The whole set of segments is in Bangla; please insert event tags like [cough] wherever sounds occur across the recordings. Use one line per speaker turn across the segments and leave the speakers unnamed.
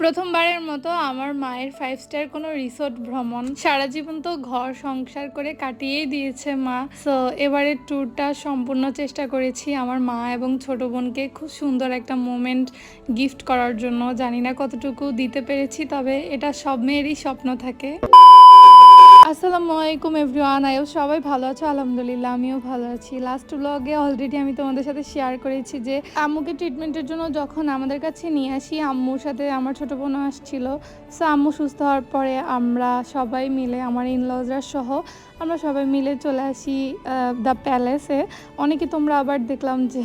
প্রথমবারের মতো আমার মায়ের ফাইভ স্টার কোনো রিসোর্ট ভ্রমণ। সারা জীবন তো ঘর সংসার করে কাটিয়েই দিয়েছে মা। সো এবারের ট্যুরটা সম্পূর্ণ চেষ্টা করেছি আমার মা এবং ছোট বোনকে খুব সুন্দর একটা মোমেন্ট গিফট করার জন্য। জানি না কতটুকু দিতে পেরেছি, তবে এটা সব মেয়েরই স্বপ্ন থাকে। আসসালামু আলাইকুম এভরিওয়ান আয়ো সবাই ভালো আছো, আলহামদুলিল্লাহ আমিও ভালো আছি। লাস্ট ব্লগে অলরেডি আমি তোমাদের সাথে শেয়ার করেছি যে, আম্মুকে ট্রিটমেন্টের জন্য যখন আমাদের কাছে নিয়ে আসি, আম্মুর সাথে আমার ছোট বোনও আসছিল। সো আম্মু সুস্থ হওয়ার পরে আমরা সবাই মিলে, আমার ইনলজরা সহ আমরা সবাই মিলে চলে আসি দ্য প্যালেসে অনেকে তোমরা আবার দেখলাম যে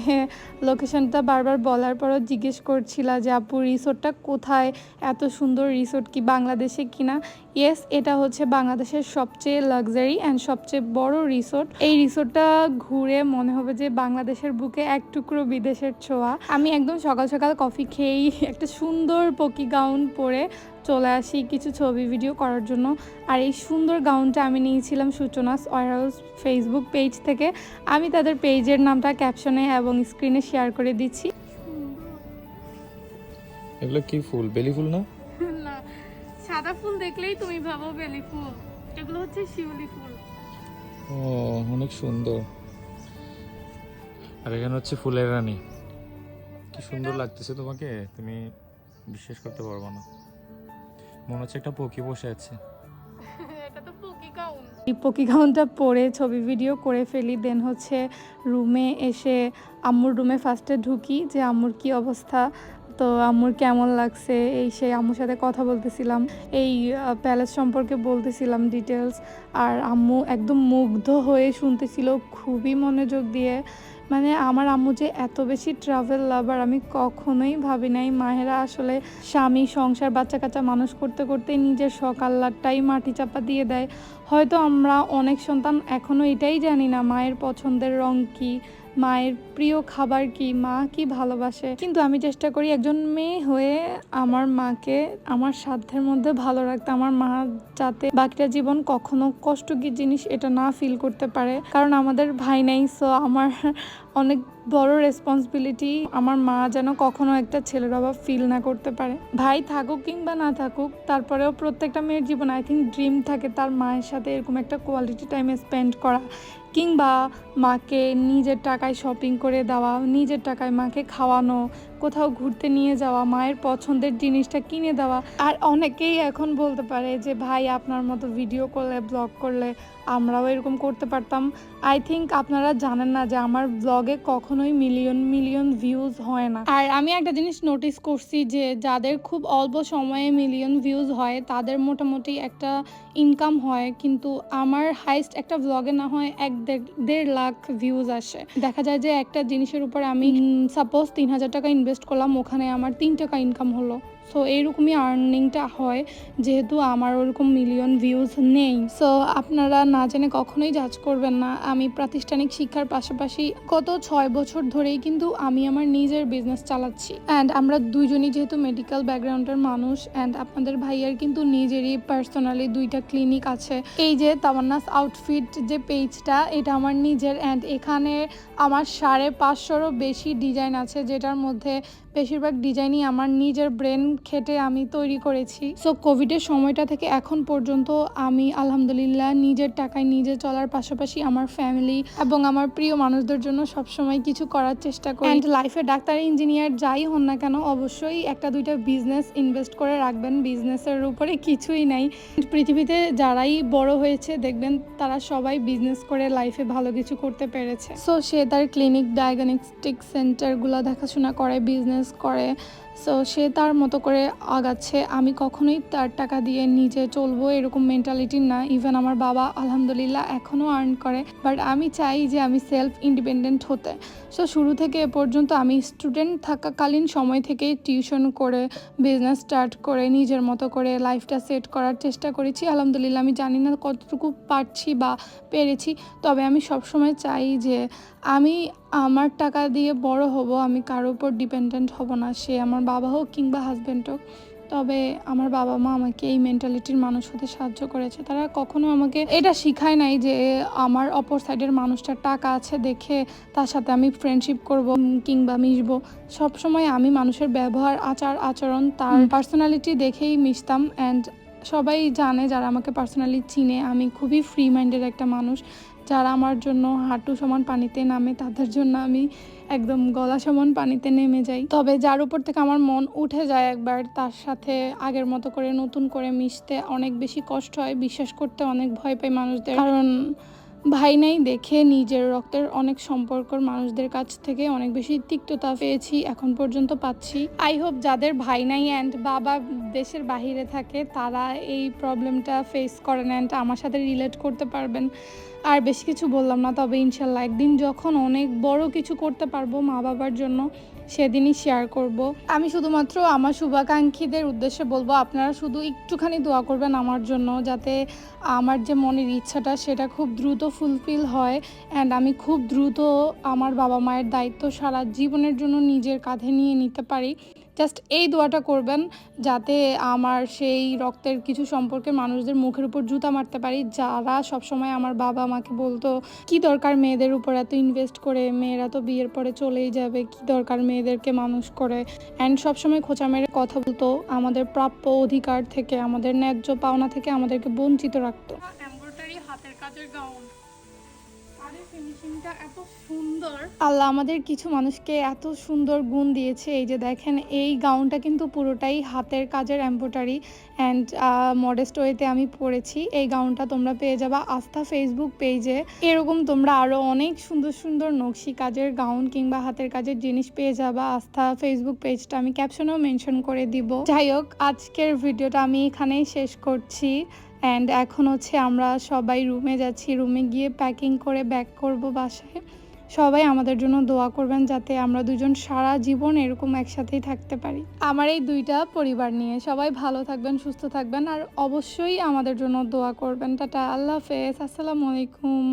লোকেশনটা বারবার বলার পরও জিজ্ঞেস করছিলা যে, আপু রিসোর্টটা কোথায়? এত সুন্দর রিসোর্ট কি বাংলাদেশে কিনা ইয়েস এটা হচ্ছে বাংলাদেশের সবচেয়ে লাক্সারি অ্যান্ড সবচেয়ে বড় রিসোর্ট এই রিসোর্টটা ঘুরে মনে হবে যে, বাংলাদেশের বুকে এক টুকরো বিদেশের ছোঁয়া। আমি একদম সকাল সকাল কফি খেয়েই একটা সুন্দর পকি গাউন পরে চলে আসি কিছু ছবি ভিডিও করার জন্য। আর এই সুন্দর গাউনটা আমি নিয়েছিলাম সূচনাস ওয়ারহাউস ফেসবুক পেজ থেকে। আমি তাদের পেজের নামটা ক্যাপশনে এবং স্ক্রিনে শেয়ার করে দিচ্ছি।
এগুলো কি ফুল? বেলি ফুল না?
না সাদা ফুল দেখলেই তুমি ভাবো বেলি ফুল। এগুলো হচ্ছে শিউলি ফুল।
ও অনেক সুন্দর। আর এখানে হচ্ছে ফুলের রানী। কি সুন্দর লাগতেছে তোমাকে? তুমি বিশ্বাস করতে পারব না। মনে হচ্ছে একটা পকি বসে আছে। [laughs]
পকি গাউন। এই পকি গাউনটা পরে ছবি ভিডিও করে ফেলি দেন হচ্ছে রুমে এসে আম্মুর রুমে ফার্স্টে ঢুকি যে আম্মুর কি অবস্থা? তো আম্মুর কেমন লাগছে? এই সেই আম্মুর সাথে কথা বলতেছিলাম। এই প্যালেস সম্পর্কে বলতেছিলাম ডিটেলস আর আম্মু একদম মুগ্ধ হয়ে শুনতেছিল খুবই মনোযোগ দিয়ে। মানে আমার আম্মু যে এত বেশি ট্রাভেল লাভার আমি কখনোই ভাবি নাই। মায়েরা আসলে স্বামী, সংসার বাচ্চা কাচ্চা মানুষ করতে করতে নিজের সকাল্লারটাই মাটি চাপা দিয়ে দেয়। হয়তো আমরা অনেক সন্তান এখনও এটাই জানি না মায়ের পছন্দের রং কি মায়ের প্রিয় খাবার কি, মা কি ভালোবাসে? কিন্তু আমি চেষ্টা করি একজন মেয়ে হয়ে আমার মাকে আমার সাধ্যের মধ্যে ভালো রাখতে, আমার মা যাতে বাকিটা জীবন কখনো কষ্ট কি জিনিস এটা না ফিল করতে পারে। কারণ আমাদের ভাই নাই সো আমার অনেক বড় রেসপন্সিবিলিটি আমার মা যেন কখনো একটা ছেলের অভাব ফিল না করতে পারে। ভাই থাকুক কিংবা না থাকুক, তারপরেও প্রত্যেকটা মেয়ের জীবন আই থিঙ্ক ড্রিম থাকে তার মায়ের সাথে এরকম একটা কোয়ালিটি টাইম স্পেন্ড করা। কিংবা মাকে নিজের টাকায় শপিং করে দেওয়া, নিজের টাকায় মাকে খাওয়ানো, কোথাও ঘুরতে নিয়ে যাওয়া, মায়ের পছন্দের জিনিসটা কিনে দেওয়া। আর অনেকেই এখন বলতে পারে যে, ভাই, আপনার মতো ভিডিও করলে ব্লগ করলে আমরাও এরকম করতে পারতাম। আই থিঙ্ক আপনারা জানেন না যে আমার ব্লগে কখনোই মিলিয়ন মিলিয়ন ভিউজ হয় না। আর আমি একটা জিনিস নোটিস করছি যে যাদের খুব অল্প সময়ে মিলিয়ন ভিউজ হয়, তাদের মোটামুটি একটা ইনকাম হয়, কিন্তু আমার হাইস্ট একটা ব্লগে না হয় এক দেড় লাখ ভিউজ আসে। দেখা যায় যে একটা জিনিসের উপরে আমি সাপোজ তিন হাজার টাকা ইনভেস্ট করলাম, ওখানে আমার তিন টাকা ইনকাম হলো। সো এইরকমই আর্নিংটা হয়, যেহেতু আমার ওরকম মিলিয়ন ভিউজ নেই। সো আপনারা না জেনে কখনোই জাজ করবেন না। আমি প্রাতিষ্ঠানিক শিক্ষার পাশাপাশি গত ছয় বছর ধরেই কিন্তু আমি আমার নিজের বিজনেস চালাচ্ছি। অ্যান্ড আমরা দুইজনই যেহেতু মেডিকেল ব্যাকগ্রাউন্ডের মানুষ অ্যান্ড আপনাদের ভাইয়ার কিন্তু নিজেরই পার্সোনালি দুইটা ক্লিনিক আছে। এই যে তামান্নাস আউটফিট যে পেজটা এটা আমার নিজের অ্যান্ড এখানে আমার সাড়ে পাঁচশোরও বেশি ডিজাইন আছে, যেটার মধ্যে বেশিরভাগ ডিজাইনই আমার নিজের ব্রেন খেটে আমি তৈরি করেছি। সো কোভিডের সময়টা থেকে এখন পর্যন্ত আমি আলহামদুলিল্লাহ নিজের টাকায় নিজে চলার পাশাপাশি আমার ফ্যামিলি এবং আমার প্রিয় মানুষদের জন্য সবসময় কিছু করার চেষ্টা করি। অ্যান্ড লাইফে ডাক্তার ইঞ্জিনিয়ার যাই হন না কেন, অবশ্যই একটা দুইটা বিজনেস ইনভেস্ট করে রাখবেন। বিজনেসের উপরে কিছুই নাই। পৃথিবীতে যারাই বড় হয়েছে, দেখবেন তারা সবাই বিজনেস করে লাইফে ভালো কিছু করতে পেরেছে। সো সে তার ক্লিনিক ডায়াগনস্টিক সেন্টারগুলো দেখাশোনা করে বিজনেস করে সো সে তার মতো করে আগাচ্ছে। আমি কখনোই তার টাকা দিয়ে নিজে চলবো এরকম মেন্টালিটি না। ইভেন আমার বাবা আলহামদুলিল্লাহ এখনও আর্ন করে। বাট আমি চাই যে আমি সেলফ ইন্ডিপেন্ডেন্ট হতে। সো শুরু থেকে এ পর্যন্ত আমি স্টুডেন্ট থাকাকালীন সময় থেকেই টিউশন করে বিজনেস স্টার্ট করে, নিজের মতো করে লাইফটা সেট করার চেষ্টা করেছি। আলহামদুলিল্লাহ আমি জানি না কতটুকু পারছি বা পেরেছি। তবে আমি সবসময় চাই যে আমি আমার টাকা দিয়ে বড় হব। আমি কারোর উপর ডিপেন্ডেন্ট হব না। সে আমার বাবা হোক কিংবা হাজব্যান্ড হোক তবে আমার বাবা মা আমাকে এই মেন্টালিটির মানুষ হতে সাহায্য করেছে। তারা কখনো আমাকে এটা শিখায় নাই যে আমার অপর সাইডের মানুষটার টাকা আছে দেখে তার সাথে আমি ফ্রেন্ডশিপ করব কিংবা মিশবো। সবসময় আমি মানুষের ব্যবহার আচার আচরণ তার পার্সোনালিটি দেখেই মিশতাম। অ্যান্ড সবাই জানে যারা আমাকে পার্সোনালি চিনে আমি খুবই ফ্রি মাইন্ডের একটা মানুষ। যারা আমার জন্য হাঁটু সমান পানিতে নামে, তাদের জন্য আমি একদম গলা সমান পানিতে নেমে যাই। তবে যার উপর থেকে আমার মন উঠে যায় একবার, তার সাথে আগের মতো করে নতুন করে মিশতে অনেক বেশি কষ্ট হয়, বিশ্বাস করতে অনেক ভয় পাই মানুষদের। কারণ ভাই নাই, দেখে নিজের রক্তের অনেক সম্পর্কর মানুষদের কাছ থেকে অনেক বেশি তিক্ততা পেয়েছি, এখন পর্যন্ত পাচ্ছি। আই হোপ যাদের ভাই নাই অ্যান্ড বাবা দেশের বাহিরে থাকে, তারা এই প্রবলেমটা ফেস করেন অ্যান্ড আমার সাথে রিলেট করতে পারবেন। আর বেশি কিছু বললাম না, তবে ইনশাল্লাহ একদিন যখন অনেক বড় কিছু করতে পারব মা বাবার জন্য সেদিনই শেয়ার করব। আমি শুধুমাত্র আমার শুভাকাঙ্ক্ষীদের উদ্দেশ্যে বলব, আপনারা শুধু একটুখানি দোয়া করবেন আমার জন্য, যাতে আমার যে মনের ইচ্ছাটা সেটা খুব দ্রুত ফুলফিল হয়। অ্যান্ড আমি খুব দ্রুত আমার বাবা মায়ের দায়িত্ব সারা জীবনের জন্য নিজের কাঁধে নিয়ে নিতে পারি। জাস্ট এই দোয়াটা করবেন যাতে আমার সেই রক্তের কিছু সম্পর্কে মানুষদের মুখের উপর জুতা মারতে পারি। যারা সবসময় আমার বাবা আমাকে বলতো, কি দরকার মেয়েদের উপর এত ইনভেস্ট করে? মেয়েরা তো বিয়ের পরে চলেই যাবে। কি দরকার মেয়েদেরকে মানুষ করে? অ্যান্ড সবসময় খোঁচা মেরে কথা বলতো, আমাদের প্রাপ্য অধিকার থেকে, আমাদের ন্যায্য পাওনা থেকে আমাদেরকে বঞ্চিত রাখতো। হাতের কাজের গাউন। এত সুন্দর। আল্লাহ আমাদের কিছু মানুষকে এত সুন্দর গুণ দিয়েছে। এই যে দেখেন, এই গাউনটা কিন্তু পুরোটাই হাতের কাজের এম্ব্রয়ডারি অ্যান্ড মডেস্ট ওয়েতে আমি পরেছি। এই গাউনটা তোমরা পেয়ে যাবা আস্থা ফেসবুক পেজে এরকম তোমরা আরও অনেক সুন্দর সুন্দর নকশি কাজের গাউন কিংবা হাতের কাজের জিনিস পেয়ে যাবা। আস্থা ফেসবুক পেজটা আমি ক্যাপশনেও মেনশন করে দিব। যাই হোক, আজকের ভিডিওটা আমি এখানেই শেষ করছি। অ্যান্ড এখন হচ্ছে আমরা সবাই রুমে যাচ্ছি, রুমে গিয়ে প্যাকিং করে ব্যাক করব বাসায়। সবাই আমাদের জন্য দোয়া করবেন যাতে আমরা দুজন সারা জীবন এরকম একসাথেই থাকতে পারি। আমার এই দুইটা পরিবার নিয়ে সবাই ভালো থাকবেন, সুস্থ থাকবেন আর অবশ্যই আমাদের জন্য দোয়া করবেন। টাটা, আল্লাহ হাফেজ, আসসালামু আলাইকুম।